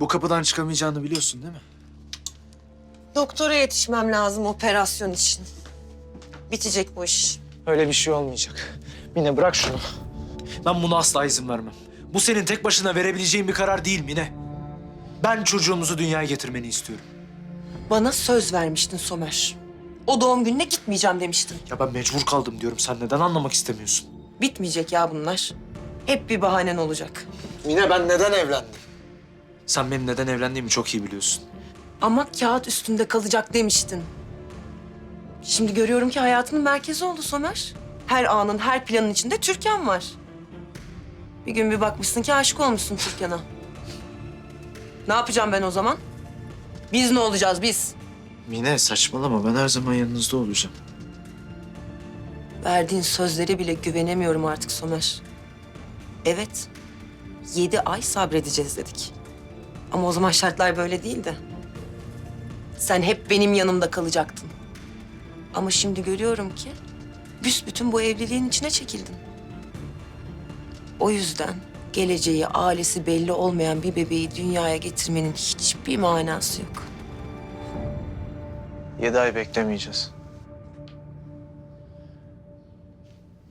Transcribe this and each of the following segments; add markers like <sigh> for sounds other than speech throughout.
Bu kapıdan çıkamayacağını biliyorsun değil mi? Doktora yetişmem lazım operasyon için. Bitecek bu iş. Öyle bir şey olmayacak. Mine bırak şunu. Ben buna asla izin vermem. Bu senin tek başına verebileceğin bir karar değil Mine. Ben çocuğumuzu dünyaya getirmeni istiyorum. Bana söz vermiştin Somer. O doğum gününe gitmeyeceğim demiştin. Ya ben mecbur kaldım diyorum. Sen neden anlamak istemiyorsun? Bitmeyecek ya bunlar. Hep bir bahanen olacak. Mine ben neden evlendim? Sen benim neden evlendiğimi çok iyi biliyorsun. Ama kağıt üstünde kalacak demiştin. Şimdi görüyorum ki hayatının merkezi oldu Somer. Her anın, her planın içinde Türkan var. Bir gün bir bakmışsın ki aşık olmuşsun Türkan'a. Ne yapacağım ben o zaman? Biz ne olacağız biz? Mine saçmalama. Ben her zaman yanınızda olacağım. Verdiğin sözlere bile güvenemiyorum artık Somer. Evet, yedi ay sabredeceğiz dedik. Ama o zaman şartlar böyle değildi. Sen hep benim yanımda kalacaktın. Ama şimdi görüyorum ki büsbütün bu evliliğin içine çekildin. O yüzden geleceği, ailesi belli olmayan bir bebeği dünyaya getirmenin hiçbir manası yok. Yedi ay beklemeyeceğiz.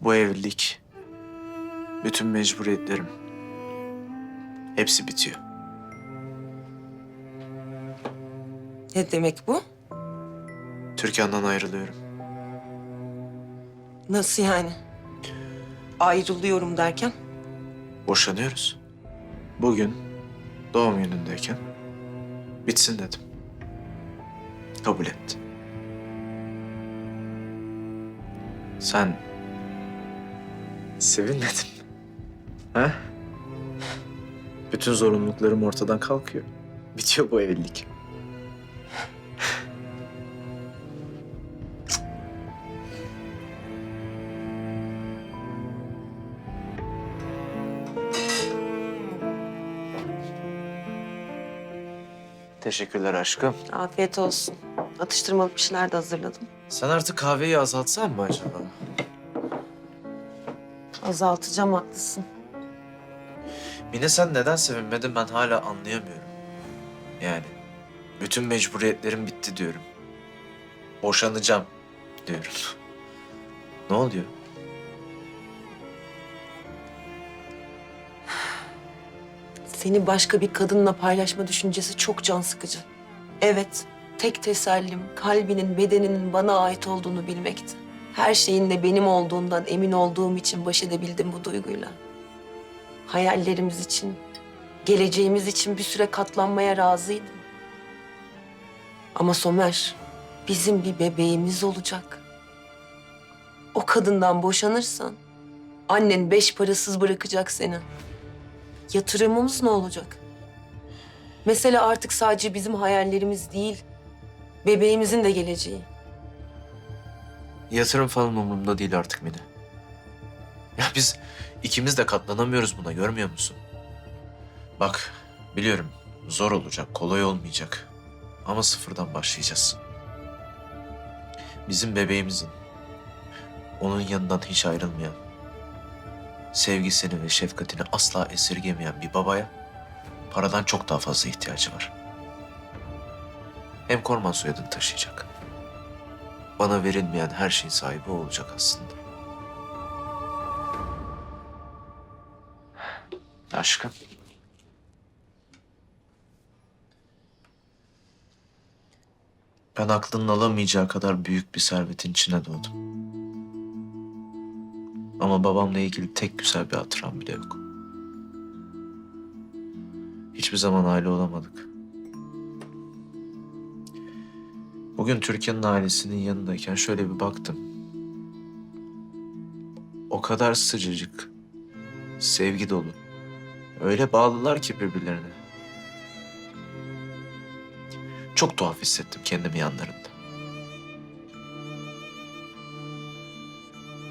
Bu evlilik, bütün mecburiyetlerim hepsi bitiyor. Ne demek bu? Türkan'dan ayrılıyorum. Nasıl yani? Ayrılıyorum derken? Boşanıyoruz. Bugün doğum günündeyken bitsin dedim. Kabul etti. Sen sevinmedin mi? Ha? Bütün zorunluluklarım ortadan kalkıyor. Bitiyor bu evlilik. Teşekkürler aşkım. Afiyet olsun. Atıştırmalık bir şeyler de hazırladım. Sen artık kahveyi azaltsan mı acaba? Azaltacağım haklısın. Mine sen neden sevinmedin ben hala anlayamıyorum. Yani bütün mecburiyetlerim bitti diyorum. Boşanacağım diyorum. ne oluyor? Seni başka bir kadınla paylaşma düşüncesi çok can sıkıcı. Evet, tek tesellim kalbinin, bedeninin bana ait olduğunu bilmekti. Her şeyin de benim olduğundan emin olduğum için baş edebildim bu duyguyla. Hayallerimiz için, geleceğimiz için bir süre katlanmaya razıydım. Ama Somer, bizim bir bebeğimiz olacak. O kadından boşanırsan annen beş parasız bırakacak seni. Yatırımımız ne olacak? Mesele artık sadece bizim hayallerimiz değil, bebeğimizin de geleceği. Yatırım falan umurumda değil artık Mine. Ya biz ikimiz de katlanamıyoruz buna görmüyor musun? Bak biliyorum zor olacak, kolay olmayacak. Ama sıfırdan başlayacağız. Bizim bebeğimizin onun yanından hiç ayrılmayan, sevgisini ve şefkatini asla esirgemeyen bir babaya paradan çok daha fazla ihtiyacı var. Hem Korman soyadını taşıyacak. Bana verilmeyen her şeyin sahibi olacak aslında. Aşkım. Ben aklının alamayacağı kadar büyük bir servetin içine doğdum. Ama babamla ilgili tek güzel bir hatıram bile yok. Hiçbir zaman aile olamadık. Bugün Türkiye'nin ailesinin yanındayken şöyle bir baktım. O kadar sıcacık, sevgi dolu. Öyle bağlılar ki birbirlerine. Çok tuhaf hissettim kendimi yanlarında.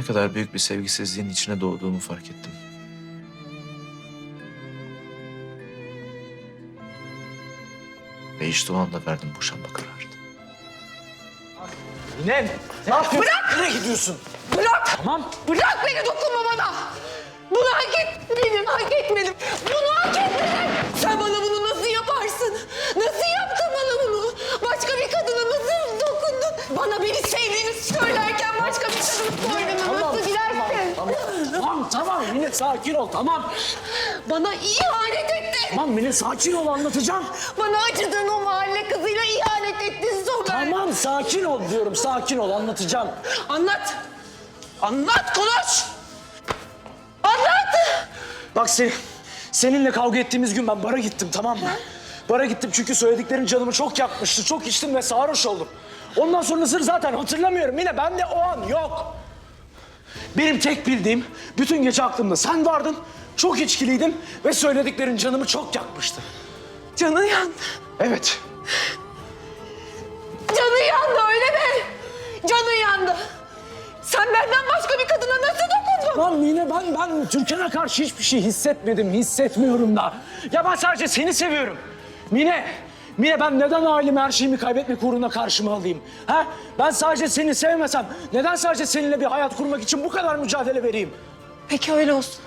Ne kadar büyük bir sevgisizliğin içine doğduğumu fark ettim. Ve işte o anda verdim boşanma kararını. Mine, ne yapıyorsun? Bırak! Nereye gidiyorsun? Bırak! Tamam. Bırak beni dokunma bana! Bunu hak etmedim, hak etmedim. Bunu hak etmedim. Sen bana bunu Bana beni sevdiğini söylerken başka bir kadının koynuna nasıl gidersin? Tamam tamam Mine sakin ol tamam. Bana ihanet ettin. Tamam Mine sakin ol anlatacağım. Bana acıdığın o mahalle kızıyla ihanet ettin Somer. Tamam sakin ol diyorum sakin ol anlatacağım. Anlat. Anlat konuş. Anlat. Bak seni, seninle kavga ettiğimiz gün ben bara gittim tamam mı? Bara gittim çünkü söylediklerin canımı çok yakmıştı. Çok içtim ve sarhoş oldum. Ondan sonrasını zaten hatırlamıyorum. Yine ben de o an yok. Benim tek bildiğim bütün gece aklımda sen vardın. Çok içkiliydim ve söylediklerin canımı çok yakmıştı. Canı yandı. Evet. Canı yandı öyle mi? Canı yandı. Sen benden başka bir kadına nasıl dokundun? Lan Mine ben ben Türkan'a karşı hiçbir şey hissetmedim, hissetmiyorum da. Ya ben sadece seni seviyorum. Mine, Mine ben neden ailemi her şeyimi kaybetmek uğruna karşıma alayım? Ha? Ben sadece seni sevmesem neden sadece seninle bir hayat kurmak için bu kadar mücadele vereyim? Peki öyle olsun.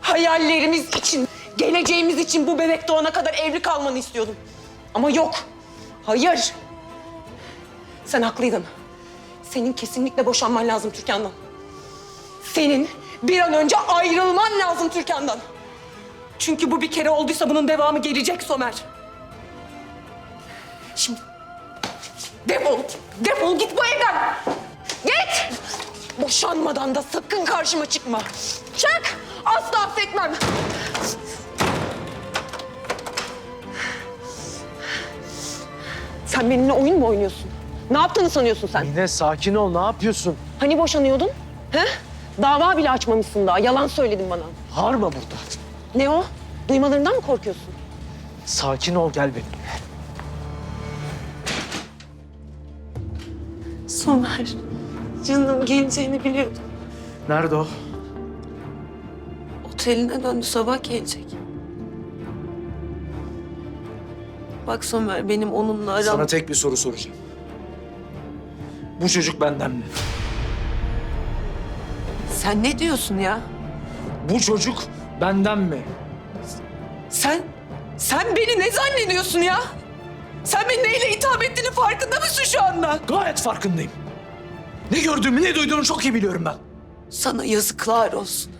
Hayallerimiz için, geleceğimiz için bu bebek doğana kadar evli kalmanı istiyordum. Ama yok. Hayır. Sen haklıydın. Senin kesinlikle boşanman lazım Türkan'dan. Senin bir an önce ayrılman lazım Türkan'dan. Çünkü bu bir kere olduysa bunun devamı gelecek Somer. Şimdi defol, defol git bu evden. Git! Boşanmadan da sakın karşıma çıkma. Çık! Asla affetmem. Sen benimle oyun mu oynuyorsun? Ne yaptığını sanıyorsun sen? Mine sakin ol ne yapıyorsun? Hani boşanıyordun? He? Dava bile açmamışsın daha. Yalan söyledin bana. Harma burada. Ne o? Duymalarından mı korkuyorsun? Sakin ol gel benimle. Somer, canım geleceğini biliyordum. Nerede o? Oteline döndü, sabah gelecek. Bak Somer, benim onunla aram... Sana tek bir soru soracağım. Bu çocuk benden mi? Sen ne diyorsun ya? Bu çocuk benden mi? Sen, sen beni ne zannediyorsun ya? Sen beni neyle hitap ettiğini farkında mısın şu anda? Gayet farkındayım. Ne gördüğümü ne duyduğumu çok iyi biliyorum ben. Sana yazıklar olsun.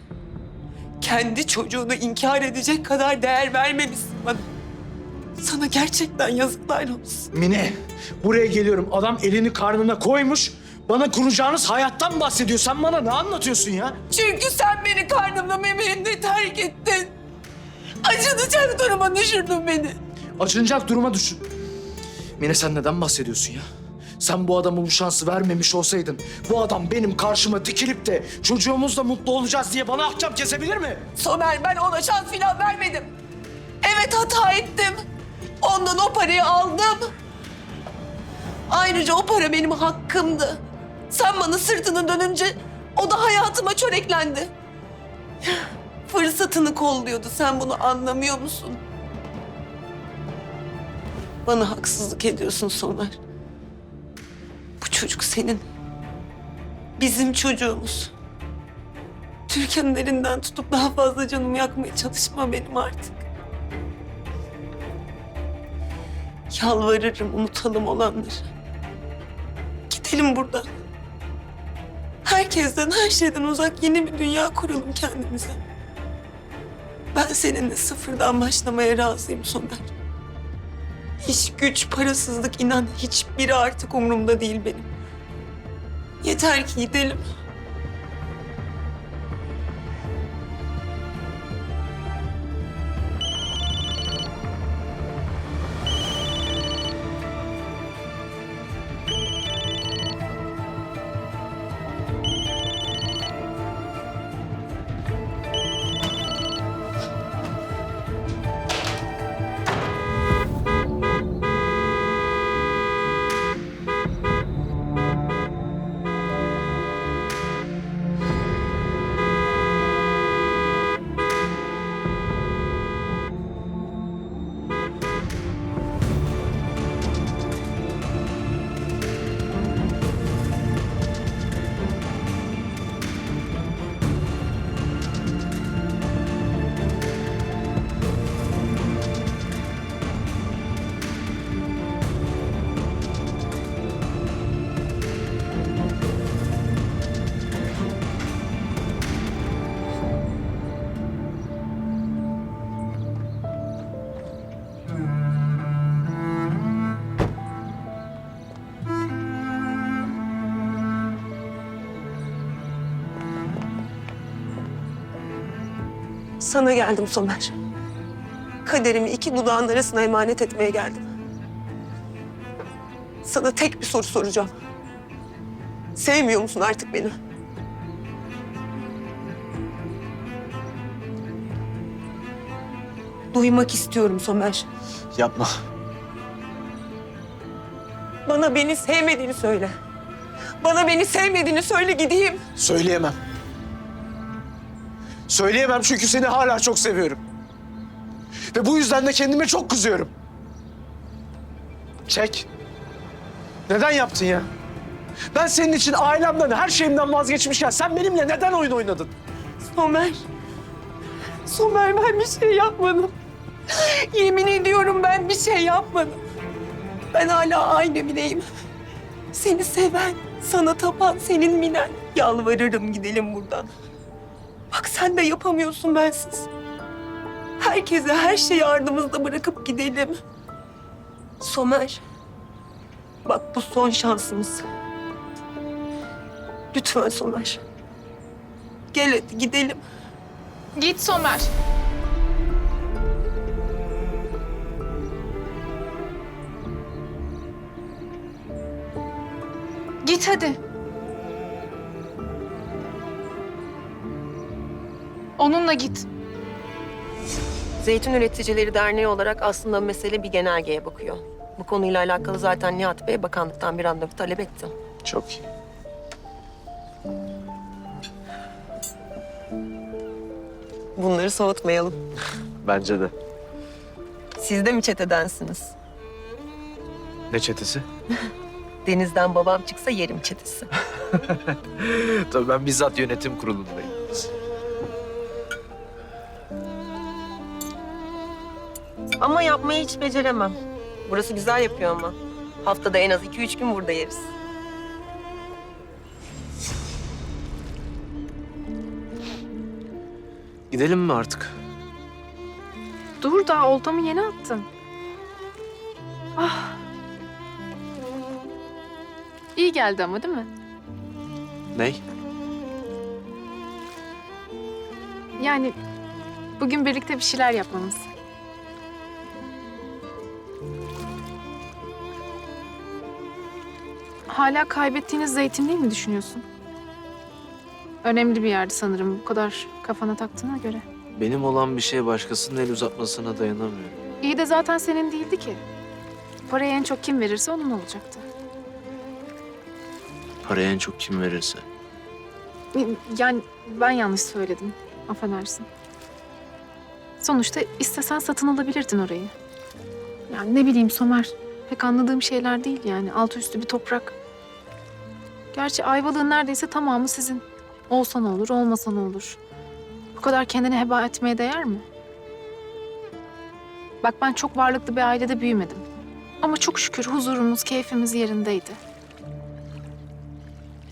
Kendi çocuğunu inkar edecek kadar değer vermemişsin bana. Sana gerçekten yazıklar olsun. Mine, buraya geliyorum. Adam elini karnına koymuş. Bana kuracağınız hayattan bahsediyor. Sen bana ne anlatıyorsun ya? Çünkü sen beni karnımda memeğimde terk ettin. Acınacak duruma düşürdün beni. Acınacak duruma düşün. Mine sen neden bahsediyorsun ya? Sen bu adama bu şansı vermemiş olsaydın... ...bu adam benim karşıma dikilip de... ...çocuğumuzla mutlu olacağız diye bana ahkam kesebilir mi? Somer ben ona şans filan vermedim. Evet hata ettim. Ondan o parayı aldım. Ayrıca o para benim hakkımdı. Sen bana sırtını dönünce o da hayatıma çöreklendi. Fırsatını kolluyordu. Sen bunu anlamıyor musun? Bana haksızlık ediyorsun Somer. Bu çocuk senin. Bizim çocuğumuz. Türkan'ın elinden tutup daha fazla canımı yakmaya çalışma benim artık. Yalvarırım unutalım olanları. Gidelim buradan. Herkesten, her şeyden uzak yeni bir dünya kuralım kendimize. Ben seninle sıfırdan başlamaya razıyım Soner. İş, güç, parasızlık, inan hiçbiri artık umurumda değil benim. Yeter ki gidelim. Sana geldim Somer. Kaderimi iki dudağın arasına emanet etmeye geldim. Sana tek bir soru soracağım. Sevmiyor musun artık beni? Duymak istiyorum Somer. Yapma. Bana beni sevmediğini söyle. Bana beni sevmediğini söyle gideyim. Söyleyemem. Söyleyemem çünkü seni hala çok seviyorum. Ve bu yüzden de kendime çok kızıyorum. Çek. Neden yaptın ya? Ben senin için ailemden, her şeyimden vazgeçmişken sen benimle neden oyun oynadın? Somer. Somer ben bir şey yapmadım. Yemin ediyorum ben bir şey yapmadım. Ben hala aynı Mine'yim. Seni seven, sana tapan senin Minen. Yalvarırım gidelim buradan. Bak sen de yapamıyorsun bensiz. Herkese her şeyi ardımızda bırakıp gidelim. Somer. Bak bu son şansımız. Lütfen Somer. Gel hadi gidelim. Git Somer. Git hadi. Onunla git. Zeytin Üreticileri Derneği olarak aslında mesele bir genelgeye bakıyor. Bu konuyla alakalı zaten Nihat Bey bakanlıktan bir randevu talep etti. Çok iyi. Bunları soğutmayalım. Bence de. Siz de mi çetedensiniz? Ne çetesi? Denizden babam çıksa yerim çetesi. <laughs> Tabii ben bizzat yönetim kurulundayım. Ama yapmayı hiç beceremem. Burası güzel yapıyor ama. Haftada en az iki üç gün burada yeriz. Gidelim mi artık? Dur daha oltamı yeni attım. Ah. İyi geldi ama değil mi? Ney? Yani bugün birlikte bir şeyler yapmamız. Hala kaybettiğiniz zeytinliği mi düşünüyorsun? Önemli bir yerdi sanırım bu kadar kafana taktığına göre. Benim olan bir şey başkasının el uzatmasına dayanamıyorum. İyi de zaten senin değildi ki. Parayı en çok kim verirse onun olacaktı. Parayı en çok kim verirse. Yani ben yanlış söyledim. Affedersin. Sonuçta istesen satın alabilirdin orayı. Yani ne bileyim Somer. Pek anladığım şeyler değil yani. Altı üstü bir toprak. Gerçi Ayvalık'ın neredeyse tamamı sizin. Olsa ne olur, olmasa ne olur. Bu kadar kendini heba etmeye değer mi? Bak ben çok varlıklı bir ailede büyümedim. Ama çok şükür huzurumuz, keyfimiz yerindeydi.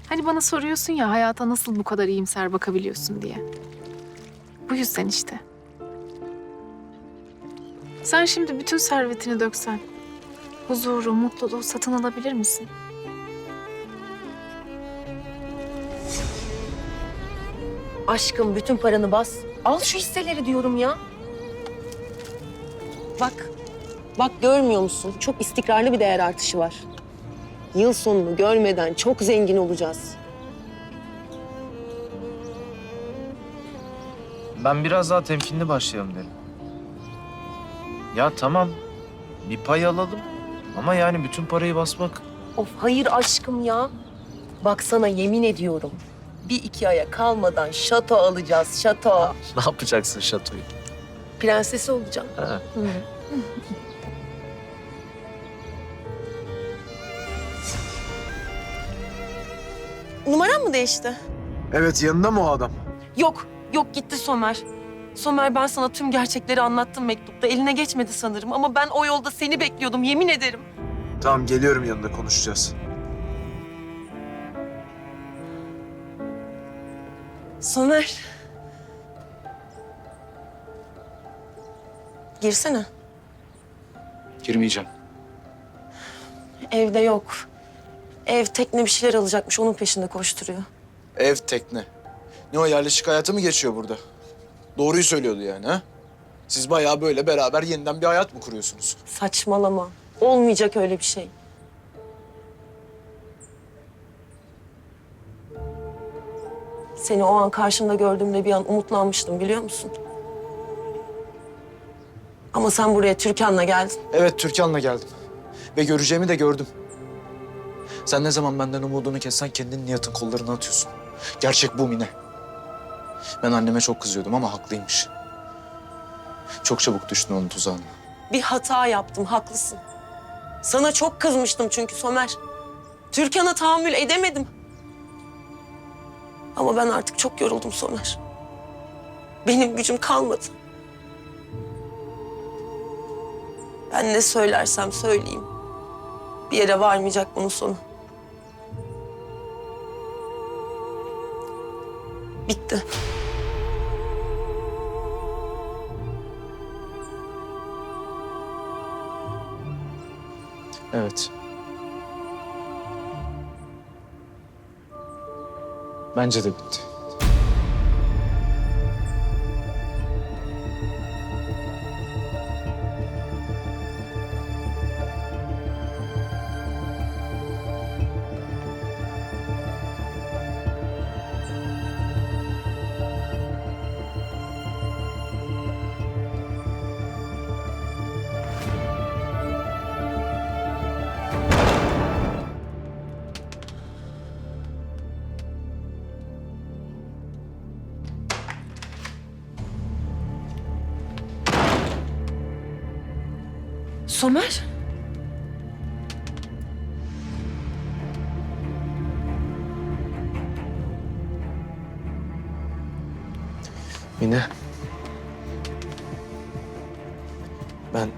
Hani bana soruyorsun ya hayata nasıl bu kadar iyimser bakabiliyorsun diye. Bu yüzden işte. Sen şimdi bütün servetini döksen, huzuru, mutluluğu satın alabilir misin? Aşkım bütün paranı bas. Al şu hisseleri diyorum ya. Bak. Bak görmüyor musun? Çok istikrarlı bir değer artışı var. Yıl sonunu görmeden çok zengin olacağız. Ben biraz daha temkinli başlayalım derim. Ya tamam. Bir pay alalım. Ama yani bütün parayı basmak Of hayır aşkım ya. Bak sana yemin ediyorum. Bir iki aya kalmadan şato alacağız, şato. ne yapacaksın şatoyu? Prensesi olacağım. Ha. Numaran mı değişti? Evet yanında mı o adam? Yok, yok gitti Somer. Somer ben sana tüm gerçekleri anlattım mektupta. Eline geçmedi sanırım ama ben o yolda seni bekliyordum yemin ederim. Tamam geliyorum yanında konuşacağız. Somer. Girsene. Girmeyeceğim. Evde yok. Ev tekne bir şeyler alacakmış. Onun peşinde koşturuyor. Ev tekne. Ne o yerleşik hayatı mı geçiyor burada? Doğruyu söylüyordu yani ha? Siz bayağı böyle beraber yeniden bir hayat mı kuruyorsunuz? Saçmalama. Olmayacak öyle bir şey. Seni o an karşımda gördüğümde bir an umutlanmıştım biliyor musun? Ama sen buraya Türkan'la geldin. Evet Türkan'la geldim. Ve göreceğimi de gördüm. Sen ne zaman benden umudunu kessen kendini Nihat'ın kollarına atıyorsun. Gerçek bu Mine. Ben anneme çok kızıyordum ama haklıymış. Çok çabuk düştün onun tuzağına. Bir hata yaptım, haklısın. Sana çok kızmıştım çünkü Somer. Türkan'a tahammül edemedim. Ama ben artık çok yoruldum Somer. Benim gücüm kalmadı. Ben ne söylersem söyleyeyim. Bir yere varmayacak bunun sonu. Bitti. Evet. Bence de bitti. Somer? Mine. Ben...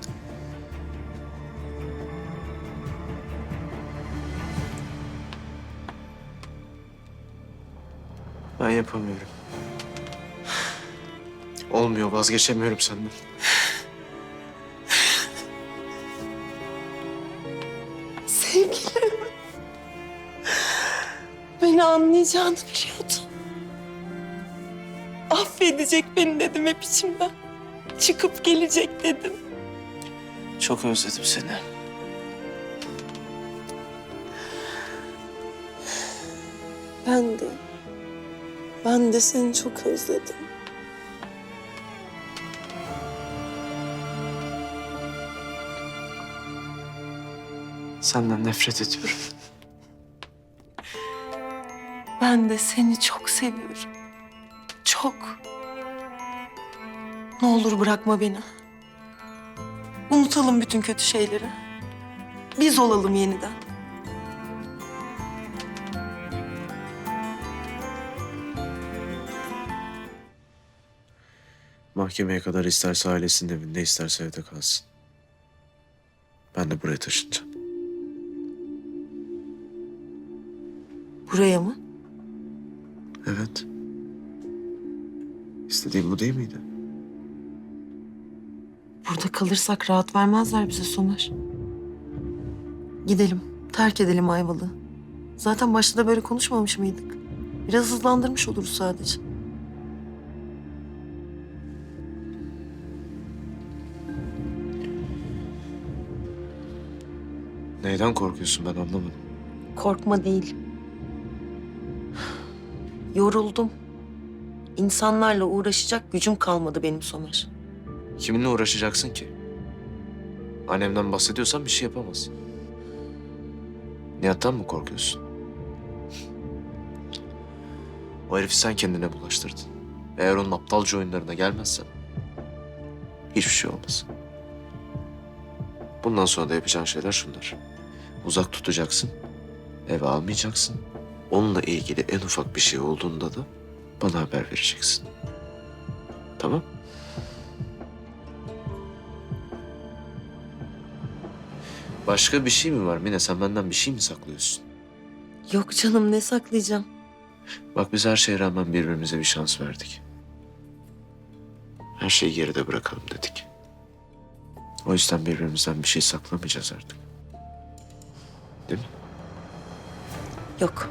Ben yapamıyorum. Olmuyor, vazgeçemiyorum senden. Anlayacağını biliyordum. Affedecek beni dedim hep içimden. Çıkıp gelecek dedim. Çok özledim seni. Ben de. Ben de seni çok özledim. Senden nefret ediyorum. Ben de seni çok seviyorum. Çok. Ne olur bırakma beni. Unutalım bütün kötü şeyleri. Biz olalım yeniden. Mahkemeye kadar isterse ailesinin evinde, isterse evde kalsın. Ben de buraya taşınacağım. Buraya mı? Evet. İstediğim bu değil miydi? Burada kalırsak rahat vermezler bize Somer. Gidelim, terk edelim Ayvalık'ı. Zaten başta da böyle konuşmamış mıydık? Biraz hızlandırmış oluruz sadece. Neyden korkuyorsun ben anlamadım. Korkma değil. Yoruldum. İnsanlarla uğraşacak gücüm kalmadı benim Somer. Kiminle uğraşacaksın ki? Annemden bahsediyorsan bir şey yapamaz. Nihat'tan mı korkuyorsun? O herifi sen kendine bulaştırdın. Eğer onun aptalca oyunlarına gelmezsen hiçbir şey olmaz. Bundan sonra da yapacağın şeyler şunlar. Uzak tutacaksın, eve almayacaksın. Onunla ilgili en ufak bir şey olduğunda da bana haber vereceksin. Tamam? Başka bir şey mi var Mine? Sen benden bir şey mi saklıyorsun? Yok canım ne saklayacağım? Bak biz her şeye rağmen birbirimize bir şans verdik. Her şeyi geride bırakalım dedik. O yüzden birbirimizden bir şey saklamayacağız artık. Değil mi? Yok